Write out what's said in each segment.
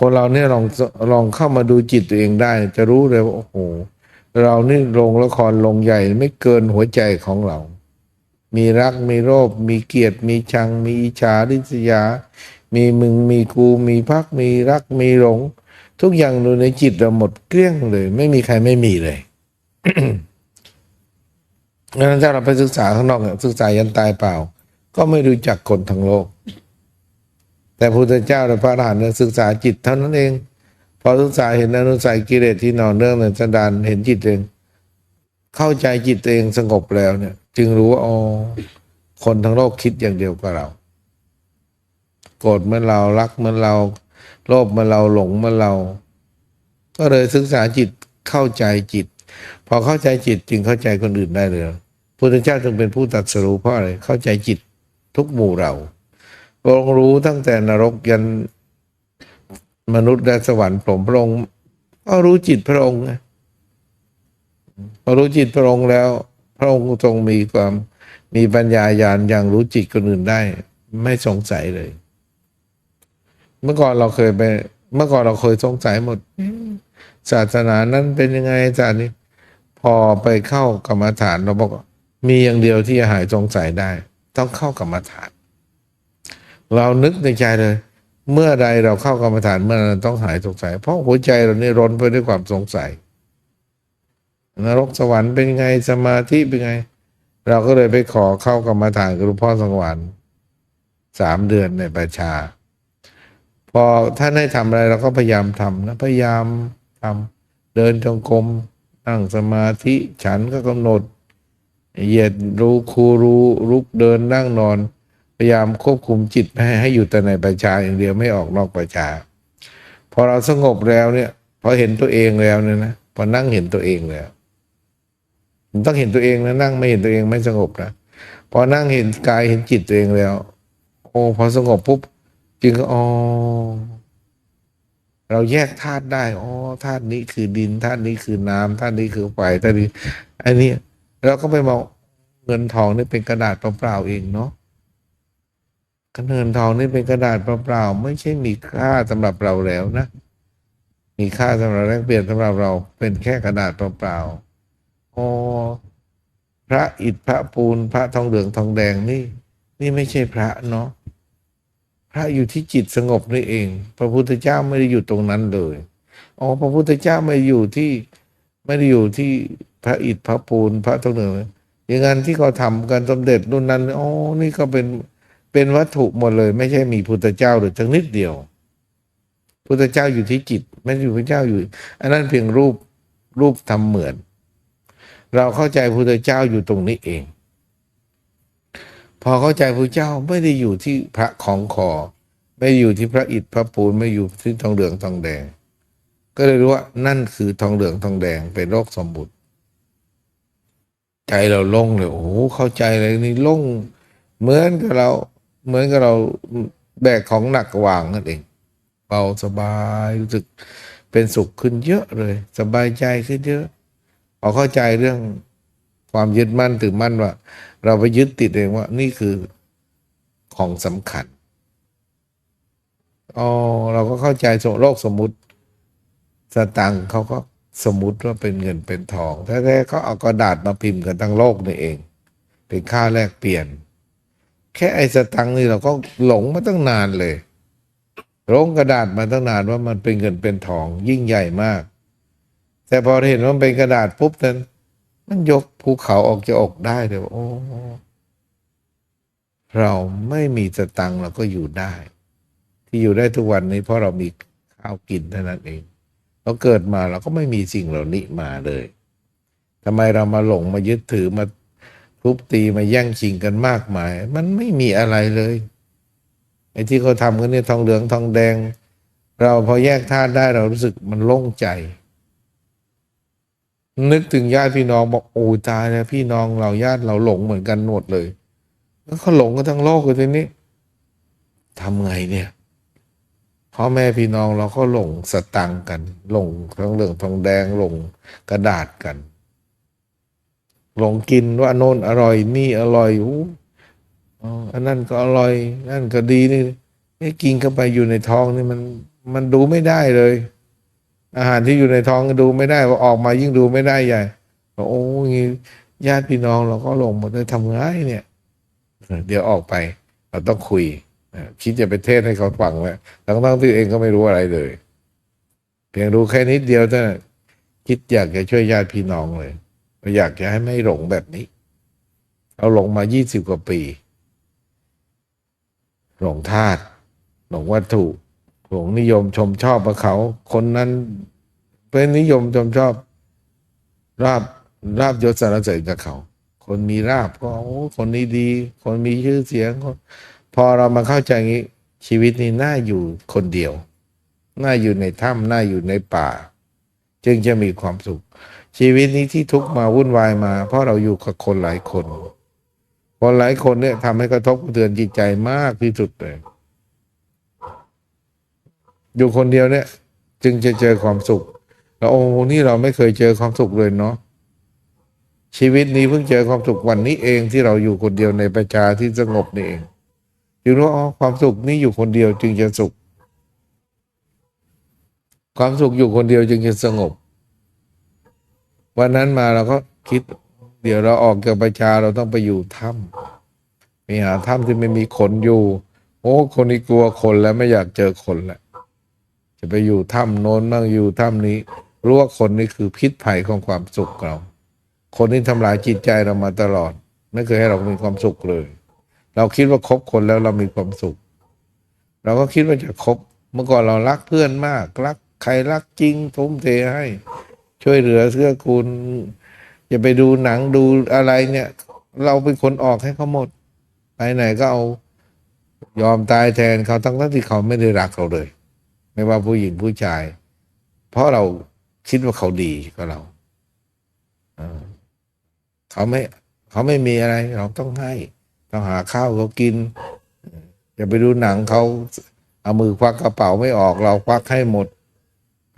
คนเราเนี่ยลองลองเข้ามาดูจิตตัวเองได้ จะรู้เลยว่าโอ้โห เรานี่ลงละครลงใหญ่ไม่เกินหัวใจของเรา มีรักมีโลภมีเกียดมีชัง มีอิจฉาริษยา มีมึงมีกูมีพักมีรักมีหลง ทุกอย่างอยู่ในจิตเราหมดเกลี้ยงเลย ไม่มีใครไม่มีเลยงั้นถ้าเราไปศึกษาข้างนอกเนี่ยศึกษายันตายเปล่า ก็ไม่รู้จักคนทั้งโลก แต่พระพุทธเจ้าและพระอรหันต์เนี่ยศึกษาจิตเท่านั้นเอง พอศึกษาเห็นอนุสัยกิเลสที่นอนเนื่องในสันดานเห็นจิตเอง เข้าใจจิตเองสงบแล้วเนี่ย จึงรู้ว่าอ๋อคนทั้งโลกคิดอย่างเดียวกับเรา โกรธเหมื่อนเรารักเหมื่อนเราโลภเหมื่อนเราหลงเหมื่อนเรา ก็เลยศึกษาจิตเข้าใจจิต พอเข้าใจจิตจึงเข้าใจคนอื่นได้เลยพุทธเจ้าจึงเป็นผู้ตัดสรู้เพราะอะไรเข้าใจจิตทุกหมู่เรา พระองค์รู้ตั้งแต่นรกยันมนุษย์และสวรรค์ผมพระองค์ก็รู้จิตพระองค์พอรู้จิตพระองค์แล้ว พระองค์ทรงมีความมีปัญญาญาณอย่างรู้จิตคนอื่นได้ ไม่สงสัยเลย เมื่อก่อนเราเคยไป เมื่อก่อนเราเคยสงสัยหมด ศาสนานั้นเป็นยังไงศาสนานี้พอไปเข้ากรรมฐานเราบอก มีอย่างเดียวที่จะหายสงสัยได้ ต้องเข้ากรรมฐาน เรานึกในใจเลย เมื่อใดเราเข้ากรรมฐานเมื่อนั้นต้องหายสงสัย เพราะหัวใจเรานี่ร้นไปด้วยความสงสัย นรกสวรรค์เป็นไงสมาธิเป็นไง เราก็เลยไปขอเข้ากรรมฐานกับหลวงพ่อสวรสามเดือนในประชา พอท่านให้ทำอะไรเราก็พยายามทำนะพยายามทำเดินจงกรมนั่งสมาธิฉันก็กำหนดเหยียดรู้ครูรู้ลุกเดินนั่งนอน พยายามควบคุมจิตให้ให้อยู่แต่ในประชาอย่างเดียวไม่ออกนอกประชา พอเราสงบแล้วเนี่ยพอเห็นตัวเองแล้วเนี่ยนะพอนั่งเห็นตัวเองแล้วต้องเห็นตัวเองนะนั่งไม่เห็นตัวเองไม่สงบนะพอนั่งเห็นกายเห็นจิตตัวเองแล้ว โอ้พอสงบปุ๊บจึงก็อ๋อเราแยกธาตุได้อ๋อธาตุนี้คือดินธาตุนี้คือน้ำธาตุนี้คือไฟธาตุนี้อันนี้เราก็ไปมองเงินทองนี่เป็นกระดาษเปล่าๆเองเนาะ กระเงินทองนี่เป็นกระดาษเปล่าๆไม่ใช่มีค่าสำหรับเราแล้วนะ มีค่าสำหรับแลกเปลี่ยนสำหรับเราเป็นแค่กระดาษเปล่าๆอ๋อพระอิฐพระปูนพระทองเหลืองทองแดงนี่ นี่ไม่ใช่พระเนาะพระอยู่ที่จิตสงบนี่เอง พระพุทธเจ้าไม่ได้อยู่ตรงนั้นเลยอ๋อพระพุทธเจ้าไม่อยู่ที่ไม่ได้อยู่ที่พระอิฐพระปูนพระทองเหลืองอย่างนั้นที่เขาทำกันสมเด็จรุ่นนั้นอ๋อนี่ก็เป็น เป็นวัตถุหมดเลย ไม่ใช่มีพุทธเจ้าหรือจังนิดเดียว พุทธเจ้าอยู่ที่จิต ไม่ได้อยู่พระเจ้าอยู่ อันนั้นเพียงรูปรูปทำเหมือน เราเข้าใจพุทธเจ้าอยู่ตรงนี้เอง พอเข้าใจพระเจ้าไม่ได้อยู่ที่พระของคอไม่อยู่ที่พระอิฐพระปูนไม่อยู่ที่ทองเหลืองทองแดง ก็เลยรู้ว่านั่นคือทองเหลืองทองแดงเป็นโรคสมบุติใจเราโล่งเลยโอ้โหเข้าใจเลยนี่โล่งเหมือนกับเรา เหมือนกับเราแบกของหนักวางนั่นเอง เบาสบายรู้สึกเป็นสุขขึ้นเยอะเลย สบายใจขึ้นเยอะพอเข้าใจเรื่องความยึดมั่นถือมั่นว่า เราไปยึดติดเองว่า นี่คือของสำคัญอ๋อเราก็เข้าใจโลกสมมุติ สตังค์เขาก็สมมุติว่าเป็นเงินเป็นทองแท้ๆเขาเอากระดาษมาพิมพ์กันทั้งโลกนี่เอง เป็นค่าแลกเปลี่ยน แค่ไอ้สตังค์นี่เราก็หลงมาตั้งนานเลยหลงกระดาษมาตั้งนานว่ามันเป็นเงินเป็นทองยิ่งใหญ่มาก แต่พอเห็นว่ามันเป็นกระดาษปุ๊บนั้น มันยกภูเขาออกจะออกได้เลยว่าโอ้เราไม่มีสตังค์เราก็อยู่ได้ ที่อยู่ได้ทุกวันนี้เพราะเรามีข้าวกินเท่านั้นเองเราเกิดมาเราก็ไม่มีสิ่งเหล่านี้มาเลยทำไมเรามาหลงมายึดถือมา ทุบตีมาแย่งชิงกันมากมาย มันไม่มีอะไรเลยไอ้ที่เขาทำกันเนี่ยทองเหลืองทองแดง เราพอแยกธาตุได้เรารู้สึกมันโล่งใจ นึกถึงญาติพี่น้องบอกโอ้ตายแล้วพี่น้องเราญาติเราหลงเหมือนกันหมดเลยแล้วเขาหลงกันทั้งโลกเลยทีนี้ทำไงเนี่ยพ่อแม่พี่น้องเราก็หลงสตังค์กัน หลงทองเหลืองทองแดงหลงกระดาษกัน หลงกินว่าโน่นอร่อยนี่อร่อยอู้อันนั้นก็อร่อย นั่นก็ดีนี่ไอ้กินเข้าไปอยู่ในท้องนี่มันมันดูไม่ได้เลย อาหารที่อยู่ในท้องดูไม่ได้ว่าออกมายิ่งดูไม่ได้ใหญ่บอกโอ้ยญาติพี่น้องเราก็หลงหมดเลยทำไงเนี่ย เดี๋ยวออกไป เราต้องคุยคิดจะไปเทศให้เขาฟังแล้วทั้งทั้งๆที่เองก็ไม่รู้อะไรเลย เพียงรู้แค่นิดเดียวเท่านั้นคิดอยากจะช่วยญาติพี่น้องเลย อยากจะให้ไม่หลงแบบนี้ เราหลงมายี่สิบกว่าปี หลงธาตุหลงวัตถุ หลงนิยมชมชอบกับเขา คนนั้นเป็นนิยมชมชอบราบราบยศสารเสริญกับเขา คนมีราบก็โอ้คนนี้ดี คนมีชื่อเสียงคนพอเรามาเข้าใจางี้ชีวิตนี้น่าอยู่คนเดียว น่าอยู่ในถ้ำน่าอยู่ในป่า จึงจะมีความสุข ชีวิตนี้ที่ทุกมาวุ่นวายมา เพราะเราอยู่กับคนหลายคน คนหลายคนเนี่ยทำให้กระทบกระเทือนจิตใจมากที่สุดเลย อยู่คนเดียวเนี่ย จึงจะเจอความสุข แล้วโอ้นี่เราไม่เคยเจอความสุขเลยเนาะชีวิตนี้เพิ่งเจอความสุขวันนี้เองที่เราอยู่คนเดียวในประชาที่สงบนี่เองจึงรู้อ๋อความสุขนี่อยู่คนเดียวจึงจะสุข ความสุขอยู่คนเดียวจึงจะสงบ วันนั้นมาเราก็คิด เดี๋ยวเราออกจากประชาเราต้องไปอยู่ถ้ำไปหาถ้ำที่ไม่มีคนอยู่ โอ้คนนี้กลัวคนแล้วไม่อยากเจอคนแล้วจะไปอยู่ถ้ำโน้นบ้างอยู่ถ้ำนี้รู้ว่าคนนี้คือพิษภัยของความสุขเรา คนที่ทำลายจิตใจเรามาตลอด ไม่เคยให้เรามีความสุขเลย เราคิดว่าคบคนแล้วเรามีความสุข เราก็คิดว่าจะคบเมื่อก่อนเรารักเพื่อนมาก รักใครรักจริงทุ่มเทให้ ช่วยเหลือเสื้อคุณจะไปดูหนังดูอะไรเนี่ย เราเป็นคนออกให้เขาหมดไปไหนก็เอายอมตายแทนเขาทั้งๆที่เขาไม่ได้รักเราเลย ไม่ว่าผู้หญิงผู้ชาย เพราะเราคิดว่าเขาดีกับเราเขาไม่ เขาไม่มีอะไร เราต้องให้ ต้องหาข้าวเขากินจะไปดูหนังเขาเอามือควักกระเป๋าไม่ออก เราควักให้หมด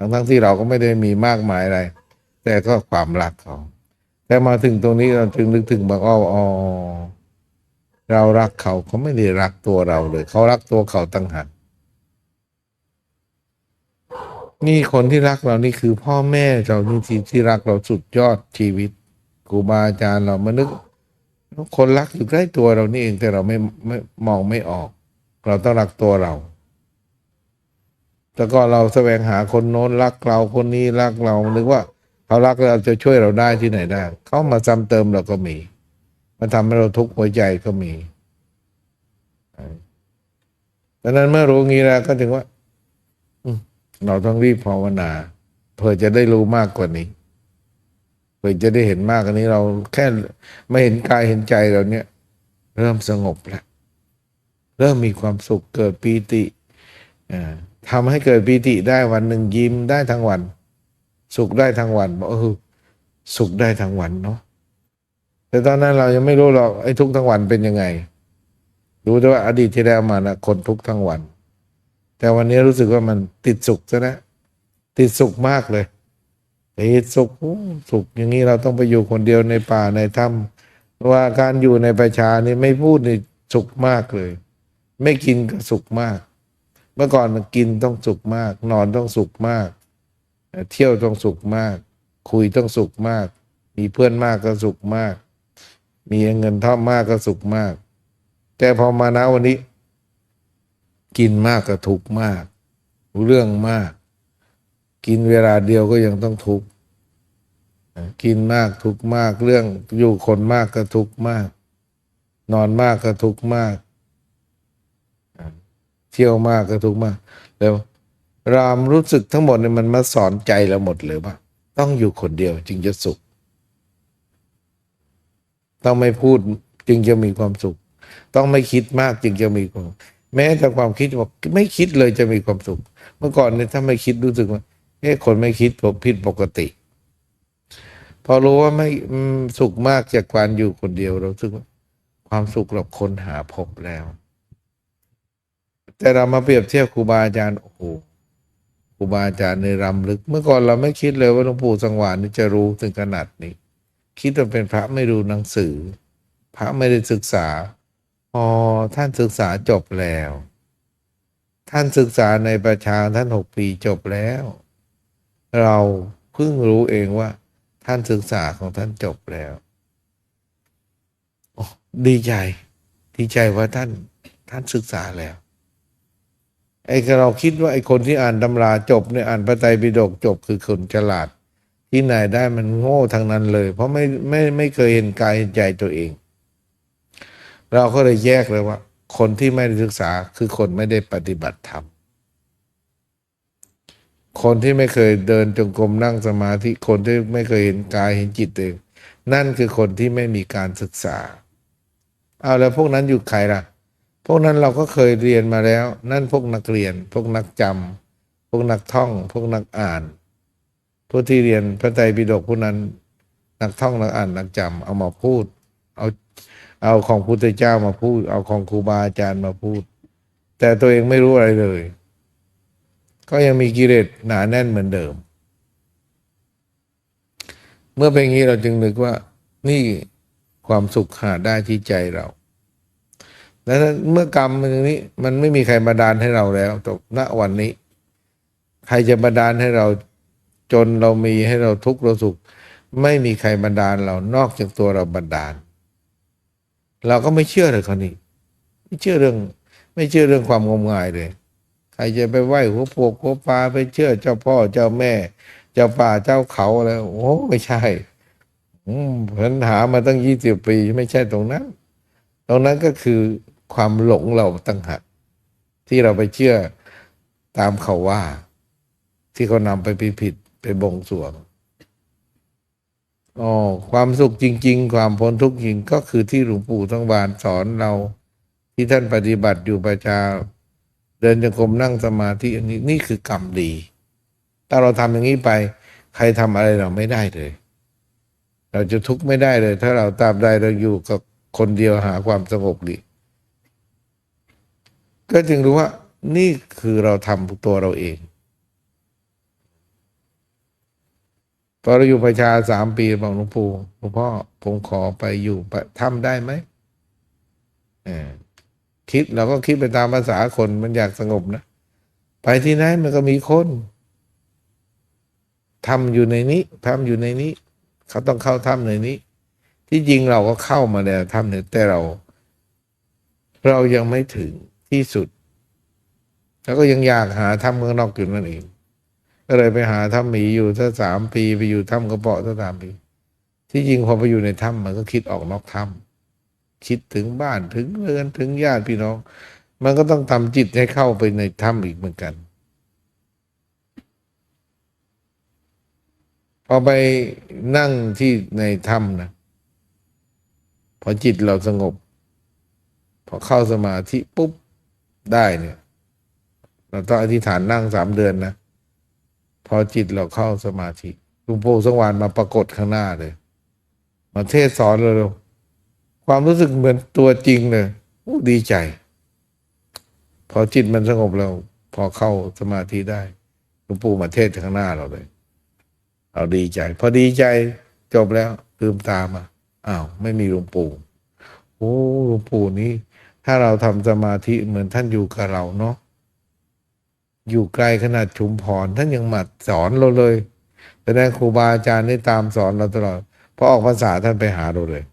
ทั้งทั้งที่เราก็ไม่ได้มีมากมายอะไร แต่ก็ความรักเขาแต่มาถึงตรงนี้เราจึงนึกถึงบางอ้อออเรารักเขาเขาไม่ได้รักตัวเราเลย เขารักตัวเขาตั้งหากนี่คนที่รักเรานี่คือพ่อแม่เรานี่ที่ที่รักเราสุดยอดชีวิตครูบาอาจารย์เรามานึกคนรักอยู่ใกล้ตัวเรานี่เองแต่เราไม่ไม่มองไม่ออก เราต้องรักตัวเรา แต่ก็เราแสวงหาคนโน้นรักเราคนนี้รักเรานึกว่าเขารักเราจะช่วยเราได้ที่ไหนได้เขามาซ้ำเติมเราก็มีมาทำให้เราทุกข์หัวใจก็มีดังนั้นเมื่อรู้งี้แล้วก็ถึงว่าเราต้องรีบภาวนาเพื่อจะได้รู้มากกว่านี้เพื่อจะได้เห็นมากกว่านี้เราแค่ไม่เห็นกายเห็นใจเราเนี่ย เริ่มสงบแล้ว เริ่มมีความสุขเกิดปีติอ่า ทำให้เกิดปีติได้วันหนึ่งยิ้มได้ทั้งวัน สุขได้ทั้งวันบอกเออสุขได้ทั้งวันเนาะแต่ตอนนั้นเรายังไม่รู้หรอกไอ้ทุกทั้งวันเป็นยังไง รู้แต่ว่าอดีตที่แล้วมานะคนทุกทั้งวัน แต่วันนี้รู้สึกว่ามันติดสุขซะนะติดสุขมากเลยติดสุขสุขอย่างนี้เราต้องไปอยู่คนเดียวในป่าในถ้ำเพราะว่าการอยู่ในประชานี่ไม่พูดนี่สุขมากเลย ไม่กินก็สุขมาก เมื่อก่อนมันกินต้องสุขมาก นอนต้องสุขมาก เที่ยวต้องสุขมาก คุยต้องสุขมาก มีเพื่อนมากก็สุขมาก มีเงินทอมมากก็สุขมาก แต่พอมาณวันนี้ กินมากก็ทุกมาก เรื่องมาก กินเวลาเดียวก็ยังต้องทุกกินมากทุกมาก เรื่องอยู่คนมากก็ทุกมาก นอนมากก็ทุกมาก เที่ยวมากก็ทุกข์มาก แล้วรามรู้สึกทั้งหมดเนี่ยมันมาสอนใจเราหมดเลยว่าต้องอยู่คนเดียวจึงจะสุข ต้องไม่พูดจึงจะมีความสุข ต้องไม่คิดมากจึงจะมีความ แม้แต่ความคิดบอกไม่คิดเลยจะมีความสุข เมื่อก่อนเนี่ยถ้าไม่คิดรู้สึกว่าเฮ้คนไม่คิดผมผิดปกติ พอรู้ว่าไม่สุขมากจากการอยู่คนเดียวเราสึกว่า ความสุขเราค้นหาพบแล้ว แต่เรามาเปรียบเทียบครูบาอาจารย์โอ้โหครูบาอาจารย์ในรำลึก เมื่อก่อนเราไม่คิดเลยว่าหลวงปู่สังวานนี่จะรู้ถึงขนาดนี้ คิดว่าเป็นพระไม่รู้หนังสือ พระไม่ได้ศึกษาพอท่านศึกษาจบแล้ว ท่านศึกษาในประชาท่านหกปีจบแล้ว เราเพิ่งรู้เองว่า ท่านศึกษาของท่านจบแล้วดีใจดีใจว่าท่านท่านศึกษาแล้ว ไอ้เราคิดว่าไอ้คนที่อ่านตำราจบเนี่ยอ่านพระไตรปิฎกจบคือคนฉลาด ที่ไหนได้มันโง่ทางนั้นเลย เพราะไม่ไม่ไม่เคยเห็นกายเห็นใจตัวเอง เราก็เลยแยกเลยว่า คนที่ไม่ได้ศึกษาคือคนไม่ได้ปฏิบัติธรรมคนที่ไม่เคยเดินจงกรมนั่งสมาธิคนที่ไม่เคยเห็นกายเห็นจิตเองนั่นคือคนที่ไม่มีการศึกษา เอาแล้วพวกนั้นอยู่ใครล่ะ พวกนั้นเราก็เคยเรียนมาแล้ว นั่นพวกนักเรียน พวกนักจำพวกนักท่อง พวกนักอ่านพวกที่เรียนพระไตรปิฎกพวกนั้น นักท่องนักอ่านนักจำเอามาพูด เอาเอาของพุทธเจ้ามาพูด เอาของครูบาอาจารย์มาพูด แต่ตัวเองไม่รู้อะไรเลย ก็ยังมีกิเลสหนาแน่นเหมือนเดิม เมื่อเป็นอย่างนี้เราจึงนึกว่านี่ความสุขหาได้ที่ใจเรา ดังนั้นเมื่อกรรมมันอย่างนี้ มันไม่มีใครมาดานให้เราแล้วตกณวันนี้ ใครจะมาดานให้เราจนเรามีให้เราทุกข์เราสุข ไม่มีใครบันดาลเรานอกจากตัวเราบันดาล เราก็ไม่เชื่อเลยคนนี้ ไม่เชื่อเรื่อง ไม่เชื่อเรื่องความงมงายเลย ใครจะไปไหว้หัวโปกหัวปลาไปเชื่อเจ้าพ่อเจ้าแม่ เจ้าป่าเจ้าเขาแล้วโอ้ไม่ใช่อืมปัญหามาตั้งยี่สิบปีไม่ใช่ตรงนั้น ตรงนั้นก็คือ ความหลงเราตั้งหักที่เราไปเชื่อตามเขาว่า ที่เขานำไปผิดผิดไปบงสวงอ๋อความสุขจริง ๆ ความพ้นทุกข์จริงก็คือที่หลวงปู่ทั้งวานสอนเรา ที่ท่านปฏิบัติอยู่ประชา เดินจงกรมนั่งสมาธิอันนี้นี่คือกรรมดี ถ้าเราทำอย่างนี้ไป ใครทำอะไรเราไม่ได้เลย เราจะทุกข์ไม่ได้เลย ถ้าเราตามได้เราอยู่กับคนเดียวหาความสงบดี ก็จึงรู้ว่า นี่คือเราทำตัวเราเองพอเราอยู่ประชาสามปีบอกหลวงปู่หลวงพ่อผมขอไปอยู่ทำได้ไหมคิดเราก็คิดไปตามภาษาคนมันอยากสงบนะไปที่ไหนมันก็มีคนทำอยู่ในนี้ทำอยู่ในนี้ เขาต้องเข้าถ้ำในนี้ ที่จริงเราก็เข้ามาแล้วถ้ำเนี่ยแต่เรา เรายังไม่ถึง ที่สุด แล้วก็ยังอยากหาถ้ำข้างนอกอยู่นั่นเองก็เลยไปหาถ้ำหมีอยู่ถ้าสามปีไปอยู่ถ้ำกระเปาะถ้าสามปี ที่จริงพอไปอยู่ในถ้ำมันก็คิดออกนอกถ้ำคิดถึงบ้านถึงเรือนถึงญาติพี่น้อง มันก็ต้องทำจิตให้เข้าไปในถ้ำอีกเหมือนกันพอไปนั่งที่ในถ้ำนะพอจิตเราสงบ พอเข้าสมาธิปุ๊บ ได้เนี่ย เราต้องอธิษฐานนั่งสามเดือนนะ พอจิตเราเข้าสมาธิหลวงปู่สงวานมาปรากฏข้างหน้าเลย มาเทศสอนเราความรู้สึกเหมือนตัวจริงเลยดีใจ พอจิตมันสงบแล้วพอเข้าสมาธิได้หลวงปู่มาเทศข้างหน้าเราเลย เราดีใจ พอดีใจจบแล้วลืมตามาอ้าว ไม่มีหลวงปู่โอ้หลวงปู่นี้ ถ้าเราทำสมาธิเหมือนท่านอยู่กับเราเนาะอยู่ไกลขนาดชุมพรท่านยังมาสอนเราเลยแต่นั้นครูบาอาจารย์ได้ตามสอนเราตลอดพอออกภาษาท่านไปหาเราเลย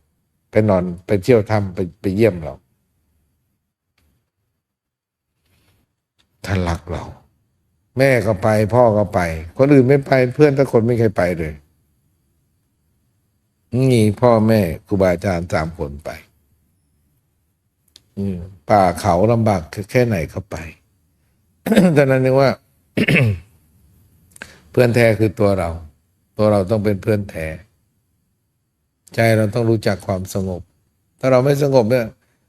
ไปนอนไปเที่ยวทำไปไปเยี่ยมเราท่านรักเรา แม่ก็ไป พ่อก็ไป คนอื่นไม่ไปเพื่อนทุกคนไม่เคยไปเลยนี่พ่อแม่ครูบาอาจารย์สามคนไป ป่าเขาลำบากแค่ไหนเขาไปดังนั้นนึกว่า เพื่อนแท้คือตัวเรา ตัวเราต้องเป็นเพื่อนแท้ใจเราต้องรู้จักความสงบ ถ้าเราไม่สงบเนี่ย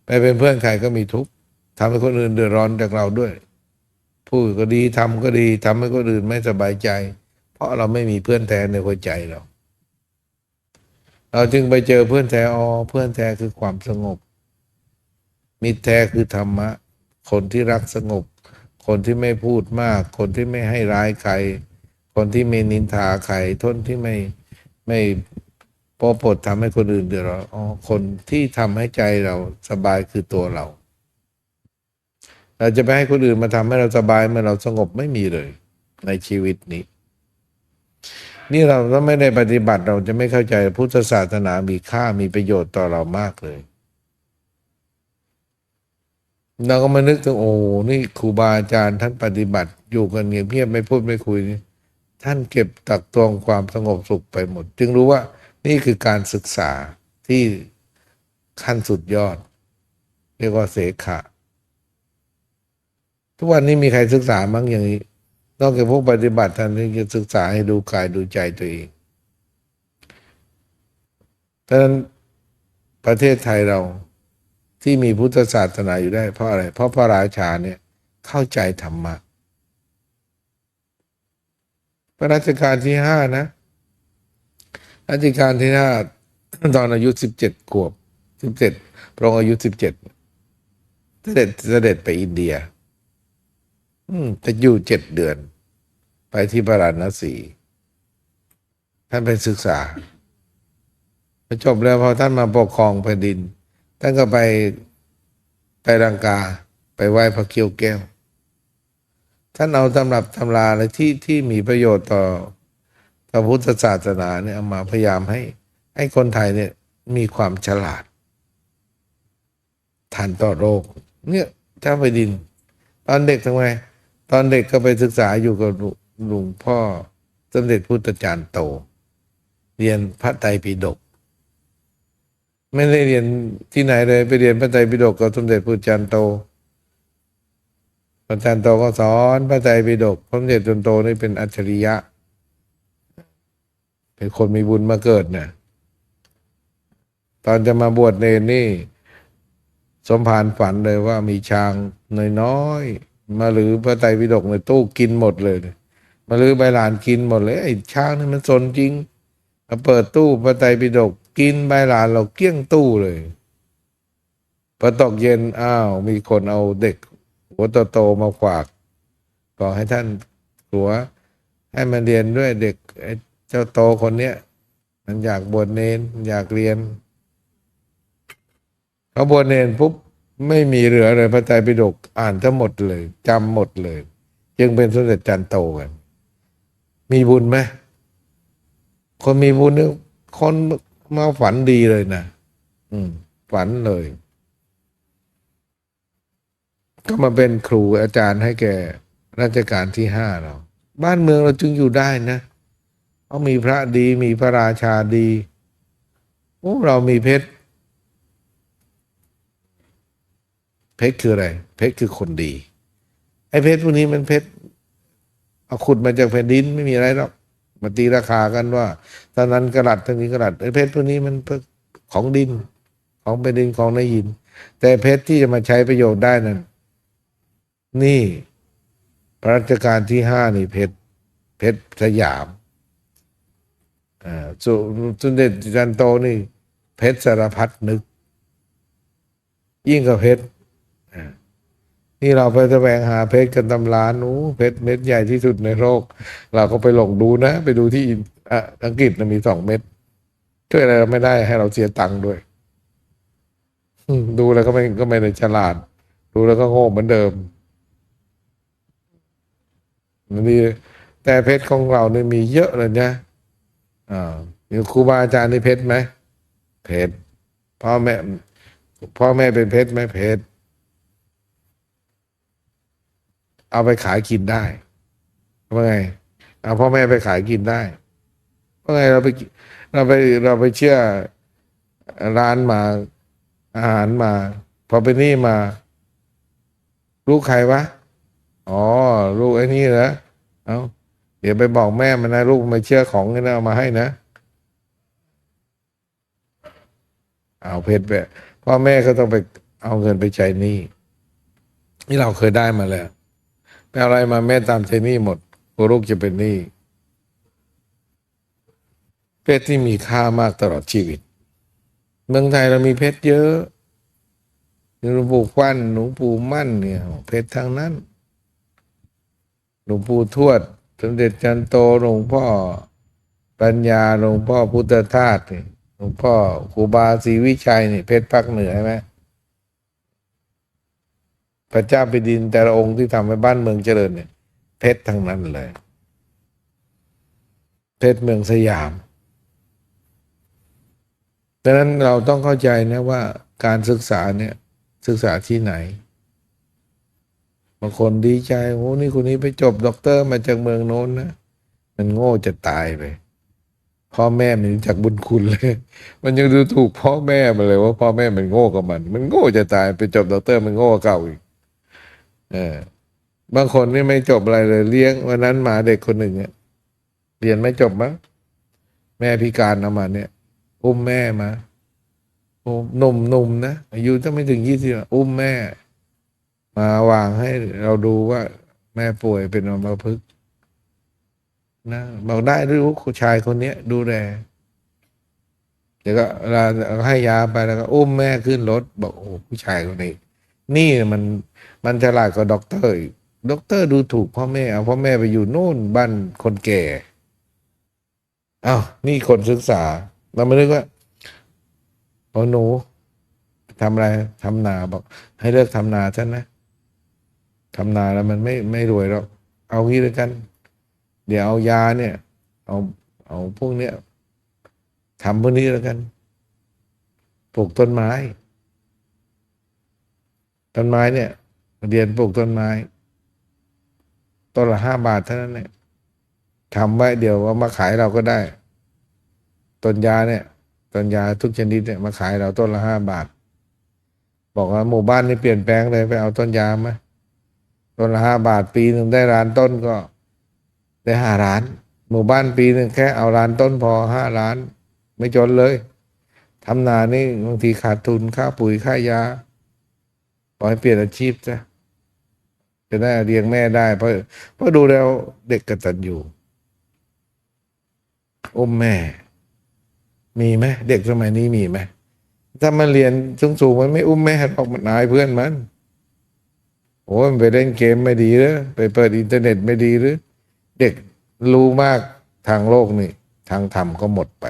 ไปเป็นเพื่อนใครก็มีทุกข์ทำให้คนอื่นเดือดร้อนจากเราด้วยพูดก็ดีทำก็ดีทำให้คนอื่นไม่สบายใจ เพราะเราไม่มีเพื่อนแท้ในหัวใจเรา เราจึงไปเจอเพื่อนแท้อ๋อเพื่อนแท้คือความสงบ มิตรแท้คือธรรมะ คนที่รักสงบ คนที่ไม่พูดมาก คนที่ไม่ให้ร้ายใคร คนที่ไม่นินทาใครทนที่ไม่ไม่พอปดทำให้คนอื่นเดือดร้อนอ๋อคนที่ทำให้ใจเราสบายคือตัวเรา เราจะไปให้คนอื่นมาทำให้เราสบายเมื่อเราสงบไม่มีเลย ในชีวิตนี้ นี่เราถ้าไม่ได้ปฏิบัติเราจะไม่เข้าใจพุทธศาสนามีค่ามีประโยชน์ต่อเรามากเลย เราก็มานึกถึงโอ้นี่ครูบาอาจารย์ท่านปฏิบัติอยู่กันเงียบๆไม่พูดไม่คุยนี่ท่านเก็บตักตวงความสงบสุขไปหมด จึงรู้ว่านี่คือการศึกษาที่ขั้นสุดยอด เรียกว่าเสขะ ทุกวันนี้มีใครศึกษามั้งอย่างนี้ นอกจากพวกปฏิบัติท่านที่จะศึกษาให้ดูกายดูใจตัวเองดังนั้นประเทศไทยเรา ที่มีพุทธศาสนาอยู่ได้ เพราะอะไร เพราะพระราชาเนี่ยเข้าใจธรรมะพระราชการที่ห้านะรัชกาลที่ห้าตอนอายุสิบเจ็ดขวบสิบเจ็ดพระองค์อายุสิบเจ็ดเสด็จเสด็จไปอินเดีย อืมจะอยู่เจ็ดเดือน ไปที่พระราณสีท่านไปศึกษาพอจบแล้วพอท่านมาปกครองแผ่นดิน ท่านก็ไปไปรังกาไปไหว้พระเกี้ยวแก้ว ท่านเอาตำรับตำราอะไรที่ที่มีประโยชน์ต่อพระพุทธศาสนาเนี่ยเอามาพยายามให้ให้คนไทยเนี่ยมีความฉลาดทันต่อโรค เนี่ยเจ้าแผ่นดิน ตอนเด็กทำไมตอนเด็กก็ไปศึกษาอยู่กับหลวงพ่อสมเด็จพุทธจารย์โต เรียนพระไตรปิฎก ไม่ได้เรียนที่ไหนเลย ไปเรียนพระไตรปิฎกกับสมเด็จพุทธจารย์โตพระจารย์โตก็สอนพระไตรปิฎกสมเด็จจนโตนี่เป็นอัจฉริยะ เป็นคนมีบุญมาเกิดเนี่ยตอนจะมาบวชเนรนี่ สมภารฝันเลยว่ามีช้างน้อยๆมาหรือพระไตรปิฎกในตู้กินหมดเลยมาลือใบหลานกินหมดเลยไอ้ช้างนี่มันสนจริงมาเปิดตู้พระไตรปิฎก กินใบหลานเราเกลี้ยงตู้เลยพอตกเย็นอ้าว มีคนเอาเด็ก หัวโตๆมาฝากบอให้ท่านหัว ให้มันเรียนด้วยเด็กเจ้าโตคนเนี้ยมันอยากบวชเนนอยากเรียนเขาบวชเนนปุ๊บไม่มีเหลือเลยพระไตรปิฎกอ่านทั้งหมดเลยจำหมดเลย จึงเป็นสมเด็จจันโตกัน มีบุญไหมคนมีบุญเนี่ยคน มาฝันดีเลยนะอืม ฝันเลย ก็มาเป็นครูอาจารย์ให้แก่ราชการที่ห้าเราบ้านเมืองเราจึงอยู่ได้นะเพราะมีพระดีมีพระราชาดีโอ้เรามีเพชรเพชรคืออะไร เพชรคือคนดี ไอ้เพชรพวกนี้มันเพชรเอาขุดมาจากแผ่นดินไม่มีอะไรหรอก มาตีราคากันว่าตอนนั้นกระดัดตอนนี้กระดัดไอ้เพชรพวกนี้มันของดิน ของแผ่นดินของในหิน แต่เพชรที่จะมาใช้ประโยชน์ได้นั้นนี่พระราชการที่ห้านี่เพชรเพชรสยามอ่าสุสุนเด็จจันโตนี่ เพชรสารพัดนึก ยิ่งกว่าเพชร นี่เราไปแสวงหาเพชรกันตำร้าหนูเพชรเม็ดใหญ่ที่สุดในโลก เราก็ไปหลงดูนะ ไปดูที่อังกฤษนะมีสองเม็ดช่วยอะไรเราไม่ได้ให้เราเสียตังค์ด้วยดูแล้วก็ไม่ก็ไม่ได้ฉลาด ดูแล้วก็โง่เหมือนเดิมนี่แต่เพชรของเราเนี่ยมีเยอะเลยนะอ่ามีครูบาอาจารย์นี่เพชรไหมเพชรพ่อแม่พ่อแม่เป็นเพชรไหมเพชร เอาไปขายกินได้ว่าไงเอาพ่อแม่ไปขายกินได้ว่าไงเราไปเราไปเราไปเชื่อร้านมาอาหารมาพอไปนี่มา ลูกใครวะอ๋อลูกไอ้นี่เหรอเอาเดี๋ยวไปบอกแม่มันนะลูกไม่เชื่อของนี่นะเอามาให้นะเอาเพชรไปพ่อแม่ก็ต้องไปเอาเงินไปใช้หนี้นี่เราเคยได้มาแล้ว ไปอาอะไรมาแม่ตามใช้หนี้หมดกูลูกจะเป็นหนี้เพชรที่มีค่ามากตลอดชีวิต เมืองไทยเรามีเพชรเยอะหลวงปู่ควันหลวงปู่มั่นเนี่ยเพชรทั้งนั้นหลวงปู่ทวด สมเด็จจันโตหลวงพ่อปัญญาหลวงพ่อพุทธทาสหลวงพ่อครูบาศรีวิชัยนี่เพชรภาคเหนือใช่ไหม พระเจ้าแผ่นดินแต่ละองค์ที่ทำให้บ้านเมืองเจริญเนี่ยเพชรทั้งนั้นเลย เพชรเมืองสยามดังนั้นเราต้องเข้าใจนะว่าการศึกษาเนี่ยศึกษาที่ไหนบางคนดีใจโอ้นี่คนนี้ไปจบด็อกเตอร์มาจากเมืองโน้นนะมันโง่จะตายไปพ่อแม่ไมันรู้จักบุญคุณเลย มันยังดูถูกพ่อแม่มันเลยว่าพ่อแม่มันโง่กับมัน มันโง่จะตายไปจบด็อกเตอร์มันโง่เก่าอีก เออบางคนนี่ไม่จบอะไรเลยเลี้ยง วันนั้นหมาเด็กคนหนึ่งเนี่ยเรียนไม่จบมั้งแม่พิการเอามาเนี่ย อุ้มแม่มาโอ้หนุ่มหนุ่มนะอายุต้องไม่ถึงยี่สิบอุ้มแม่ มาวางให้เราดูว่า แม่ป่วยเป็นอัมพฤกษ์นะบอกได้รู้ผู้ชายคนเนี้ย ดูแลเดี๋ยวก็เวลาให้ยาไปแล้วก็อุ้มแม่ขึ้นรถบอกโอ้ผู้ชายคนนี้ นี่มัน มันฉลาดกว่าด็อกเตอร์อีกด็อกเตอร์ดูถูกพ่อแม่เอาพ่อแม่ไปอยู่โน่นบ้านคนแก่อ้าวนี่คนศึกษา เราไม่นึกว่าพอหนูทำอะไรทำนาบอก ให้เลิกทำนาฉันนะทำนาแล้วมันไม่ไม่รวยหรอกเอางี้เลยกัน เดี๋ยวเอายาเนี่ย เอาเอาพวกเนี้ยทำพวกนี้แล้วกันปลูกต้นไม้ ต้นไม้เนี่ย เรียนปลูกต้นไม้ต้นละห้าบาทเท่านั้นเนี่ยทำไว้เดี๋ยวว่ามาขายเราก็ได้ ต้นยาเนี่ยต้นยาทุกชนิดเนี่ยมาขายเราต้นละห้าบาท บอกว่าหมู่บ้านนี่เปลี่ยนแปลงเลยไปเอาต้นยามาต้นละห้าบาทปีหนึ่งได้ร้านต้นก็ได้ห้าล้าน หมู่บ้านปีหนึ่งแค่เอาร้านต้นพอห้าล้าน ไม่จนเลยทำนานี่บางทีขาดทุนค่าปุ๋ยค่ายาปล่อยเปลี่ยนอาชีพจ้ะ จะได้เลี้ยงแม่ได้ เพราะเพราะดูแล้วเด็กกตัญญูอุ้มแม่ มีไหมเด็กสมัยนี้มีไหมถ้ามันเรียนสูงๆมันไม่อุ้มแม่หรอกมันนายเพื่อนมันโอ้ยมันไปเล่นเกมไม่ดีหรือไปเปิดอินเทอร์เน็ตไม่ดีหรือ เด็กรู้มากทางโลกนี่ ทางธรรมก็หมดไป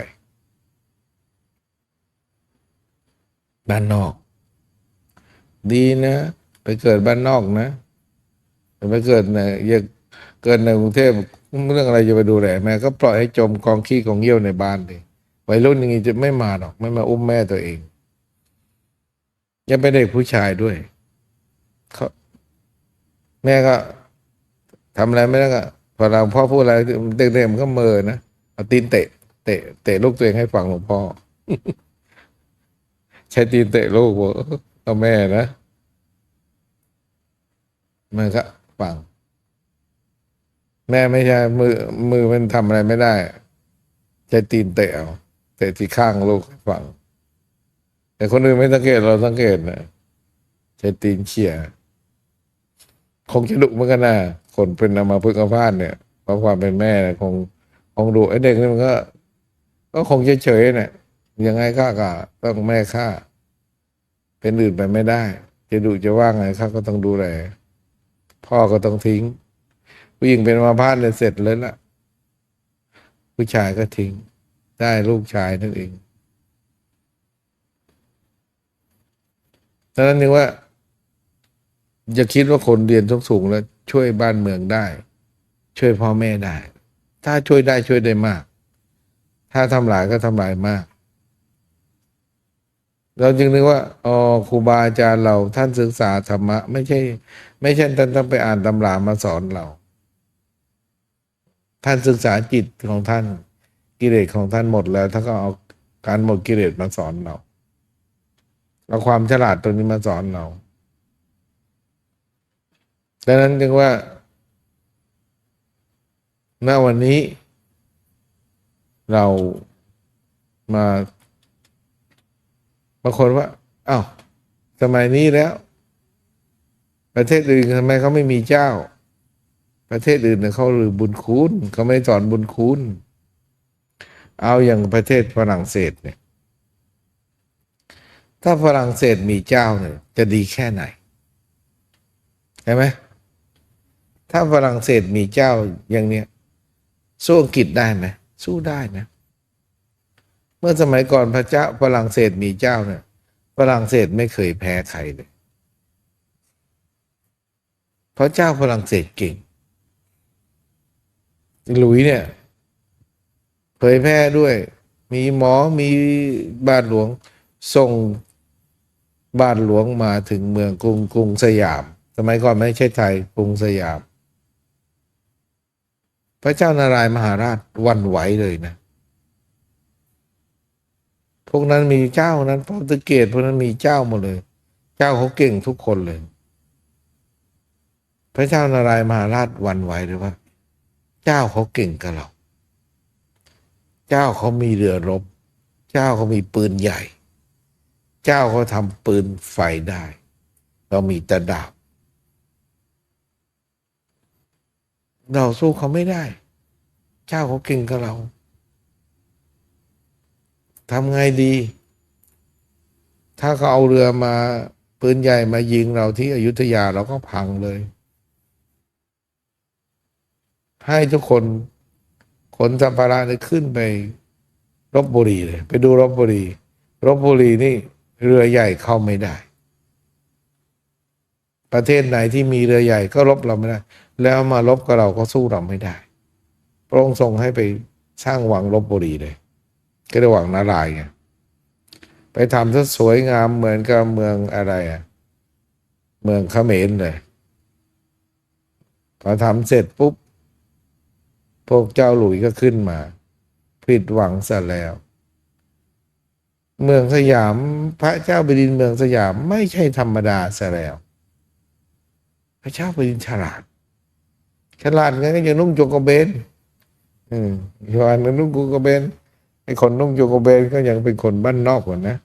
บ้านนอก ดีนะ ไปเกิดบ้านนอกนะ ไปเกิดในอย่าเกิดในกรุงเทพเรื่องอะไรจะไปดูแลแม่ก็ปล่อยให้จมกองขี้กองเยี่ยวในบ้านดิวัยรุ่นอย่างนี้จะไม่มาหรอก ไม่มาอุ้มแม่ตัวเองยังเป็นเด็กผู้ชายด้วยเขาแม่ก็ทำอะไรไม่ได้ก็พอเราพ่อพูดอะไรเด็กๆมันก็เมอนะเอาตีนเตะเตะเตะลูกตัวเองให้ฟังหลวงพ่อ ใช้ตีนเตะลูกบอกเอาแม่นะมันก็ ฟังแม่ไม่ใช่มือมือมันทำอะไรไม่ได้ใช้ตีนเตะเอาเตะที่ข้างลูกให้ฟังแต่คนอื่นไม่สังเกตเราสังเกตนะใช้ตีนเขี่ยคงจะดุเหมือนกันนะคนเป็นอามาพึกษ์อาพาตเนี่ยเพราะความเป็นแม่นะคงคงดุไอ้เด็กนี่มันก็ ก็คงเฉยๆเนี่ยยังไงข้าก็ต้องแม่ข้าเป็นอื่นไปไม่ได้ จะดุจะว่าไงข้าก็ต้องดูแล พ่อก็ต้องทิ้ง ผู้หญิงเป็นอามาพาตเลยเสร็จเลยล่ะผู้ชายก็ทิ้ง ได้ลูกชายนั่นเองดังนั้นนึกว่าอย่าคิดว่าคนเรียนสูงๆแล้ว ช่วยบ้านเมืองได้ ช่วยพ่อแม่ได้ ถ้าช่วยได้ช่วยได้มาก ถ้าทำลายก็ทำลายมากเราจึงนึกว่าอ๋อครูบาอาจารย์เราท่านศึกษาธรรมะ ไม่ใช่ ไม่ใช่ท่านต้องไปอ่านตำรามาสอนเรา ท่านศึกษาจิตของท่านกิเลสของท่านหมดแล้วท่านก็เอาการหมดกิเลสมาสอนเราเอาความฉลาดตรงนี้มาสอนเราดังนั้นจึงว่าณวันนี้ เรามาบางคนว่าอ้าวสมัยนี้แล้ว ประเทศอื่นทำไมเขาไม่มีเจ้า ประเทศอื่นเขาหรือบุญคุณเขาไม่สอนบุญคุณ เอาอย่างประเทศฝรั่งเศสเนี่ย ถ้าฝรั่งเศสมีเจ้าเนี่ย จะดีแค่ไหนใช่ไหมถ้าฝรั่งเศสมีเจ้าอย่างเนี้ยสู้อังกฤษได้ไหมสู้ได้นะ เมื่อสมัยก่อนพระเจ้าฝรั่งเศสมีเจ้าเนี่ยฝรั่งเศสไม่เคยแพ้ใครเลย พระเจ้าฝรั่งเศสเก่ง หลุยเนี่ย เผยแพร่ด้วย มีหมอมีบาทหลวงส่งบาทหลวงมาถึงเมืองกรุงกรุงสยาม สมัยก่อนไม่ใช่ไทยกรุงสยาม พระเจ้านารายมหาราชวันไหวเลยนะ พวกนั้นมีเจ้านั้นโปรตุเกสพวกนั้นมีเจ้าหมดเลย เจ้าเขาเก่งทุกคนเลย พระเจ้านารายมหาราชวันไหวเลยว่า เจ้าเขาเก่งกับเรา เจ้าเขามีเรือรบ เจ้าเขามีปืนใหญ่ เจ้าเขาทำปืนไฟได้ เรามีตะดาบ เราสู้เขาไม่ได้ เจ้าเขาเก่งกับเราทำไงดี ถ้าเขาเอาเรือมาปืนใหญ่มายิงเราที่อยุธยาเราก็พังเลย ให้ทุกคนขนสัมภาระเนี่ยขึ้นไปรบบุรีเลย ไปดูรบบุรีรบบุรีนี่เรือใหญ่เข้าไม่ได้ ประเทศไหนที่มีเรือใหญ่ก็รบเราไม่ได้ แล้วมารบกับเราก็สู้เราไม่ได้ พระองค์ทรงให้ไปสร้างวังลบบุรีเลย ก็ได้วังนารายไงไปทำซะสวยงามเหมือนกับเมืองอะไรอะเมืองเขมรเลยพอทำเสร็จปุ๊บ พวกเจ้าหลุยก็ขึ้นมา ผิดหวังซะแล้ว เมืองสยามพระเจ้าแผ่นดินเมืองสยามไม่ใช่ธรรมดาซะแล้ว พระเจ้าแผ่นดินฉลาด ฉลาดงั้นก็ยังนุ่งโจงกระเบนอืมยอนนุ่งโจงกระเบนไอ้คนนุ่งโจงกระเบนก็ยังเป็นคนบ้านนอกกว่านะ